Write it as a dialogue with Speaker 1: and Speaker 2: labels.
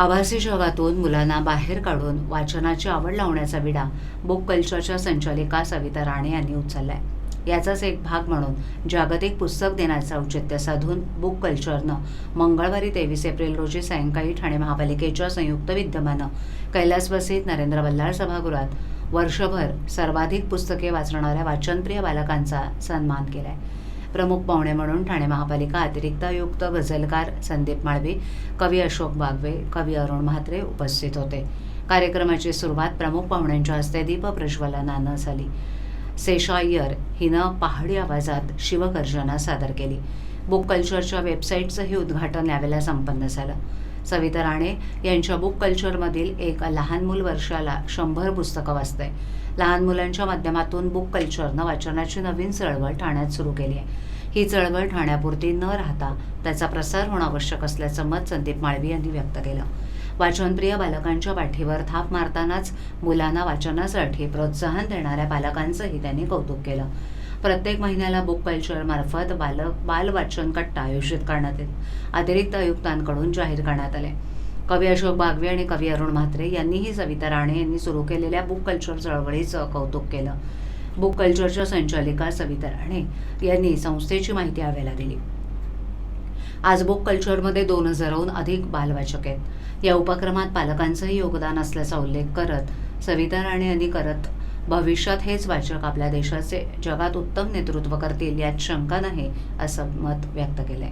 Speaker 1: आभासी जगातून मुलांना बाहेर काढून वाचनाची आवड लावण्याचा विडा बुक कल्चरच्या संचालिका सविता राणे यांनी उचललाय. याचाच एक भाग म्हणून जागतिक पुस्तक दिनाचं औचित्य साधून बुक कल्चरनं मंगळवारी तेवीस एप्रिल रोजी सायंकाळी ठाणे महापालिकेच्या संयुक्त विद्यमानं कैलास वसीत नरेंद्र बल्लाळ सभागृहात वर्षभर सर्वाधिक पुस्तके वाचणाऱ्या वाचनप्रिय बालकांचा सन्मान केलाय. प्रमुख पाहुणे म्हणून ठाणे महापालिका अतिरिक्त आयुक्त गझलकार संदीप माळवी कवी अशोक बागवे कवी अरुण म्हात्रे उपस्थित होते. कार्यक्रमाची सुरुवात प्रमुख पाहुण्यांच्या हस्ते दीपप्रज्वलनानं झाली. सेशा हिनं पहाडी आवाजात शिवगर्जना सादर केली. बुक कल्चरच्या वेबसाईटचंही उद्घाटन यावेळेला संपन्न झालं. सविता राणे यांच्या बुक कल्चरमधील एक लहान मूल वर्षाला शंभर पुस्तकं वाचतंय. लहान मुलांच्या माध्यमातून बुक कल्चरनं वाचनाची नवीन चळवळ ठाण्यात सुरू केली आहे. ही चळवळ ठाण्यापुरती न राहता त्याचा प्रसार होणं आवश्यक असल्याचं मत संदीप माळवी यांनी व्यक्त केलं. वाचनप्रिय बालकांच्या पाठीवर थाप मारतानाच मुलांना वाचनासाठी प्रोत्साहन देणाऱ्या पालकांचंही त्यांनी कौतुक केलं. प्रत्येक महिन्याला बुक कल्चरमार्फत बालक बाल वाचन कट्टा आयोजित करण्यात येत. अतिरिक्त आयुक्तांकडून जाहीर करण्यात आले. कवी अशोक बागवे आणि कवी अरुण म्हात्रे यांनीही सविता राणे यांनी सुरू केलेल्या बुक कल्चर चळवळीचं कौतुक केलं. बुक कल्चरच्या संचालिका सविता राणे यांनी संस्थेची माहिती यावेळेला दिली. आज बुक कल्चरमध्ये दोन हजाराहून अधिक बालवाचक आहेत. या उपक्रमात पालकांचंही योगदान असल्याचा उल्लेख करत सविता राणे यांनी करत भविष्यात हेच वाचक आपल्या देशाचे जगात उत्तम नेतृत्व करतील यात शंका नाही असं मत व्यक्त केलंय.